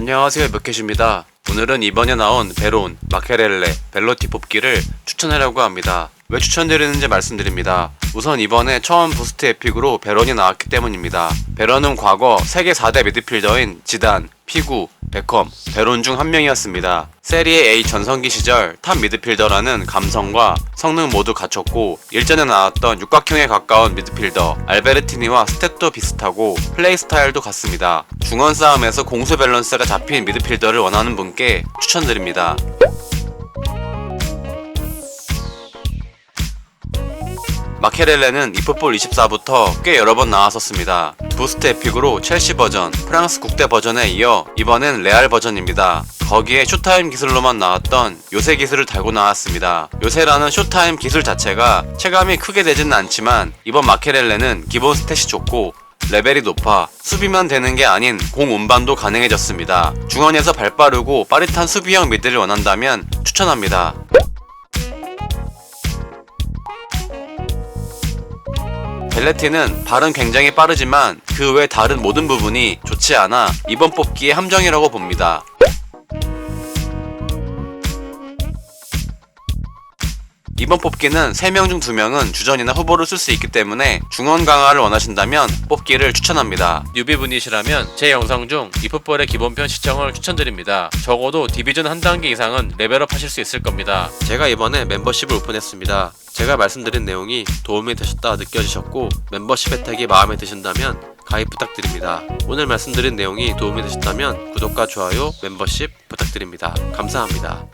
안녕하세요 몇캣입니다. 오늘은 이번에 나온 베론, 마케렐레, 벨로티 뽑기를 추천하려고 합니다 왜 추천드리는지 말씀드립니다 우선 이번에 처음 부스트 에픽으로 베론이 나왔기 때문입니다 베론은 과거 세계 4대 미드필더인 지단, 피구, 베컴, 베론 중 한 명이었습니다. 세리에 A 전성기 시절 탑 미드필더라는 감성과 성능 모두 갖췄고 일전에 나왔던 육각형에 가까운 미드필더 알베르티니와 스탯도 비슷하고 플레이 스타일도 같습니다. 중원 싸움에서 공수 밸런스가 잡힌 미드필더를 원하는 분께 추천드립니다. 마케렐레는 이풋볼 24부터 꽤 여러 번 나왔었습니다. 부스트 에픽으로 첼시 버전, 프랑스 국대 버전에 이어 이번엔 레알 버전입니다. 거기에 쇼타임 기술로만 나왔던 요새 기술을 달고 나왔습니다. 요새라는 쇼타임 기술 자체가 체감이 크게 되지는 않지만 이번 마케렐레는 기본 스탯이 좋고 레벨이 높아 수비만 되는 게 아닌 공 운반도 가능해졌습니다. 중원에서 발 빠르고 빠릿한 수비형 미드를 원한다면 추천합니다. 벨레티는 발은 굉장히 빠르지만 그 외 다른 모든 부분이 좋지 않아 이번 뽑기의 함정이라고 봅니다. 이번 뽑기는 3명 중 2명은 주전이나 후보를 쓸 수 있기 때문에 중원 강화를 원하신다면 뽑기를 추천합니다. 뉴비분이시라면 제 영상 중 이풋볼의 기본편 시청을 추천드립니다. 적어도 디비전 한 단계 이상은 레벨업 하실 수 있을 겁니다. 제가 이번에 멤버십을 오픈했습니다. 제가 말씀드린 내용이 도움이 되셨다 느껴지셨고 멤버십 혜택이 마음에 드신다면 가입 부탁드립니다. 오늘 말씀드린 내용이 도움이 되셨다면 구독과 좋아요, 멤버십 부탁드립니다. 감사합니다.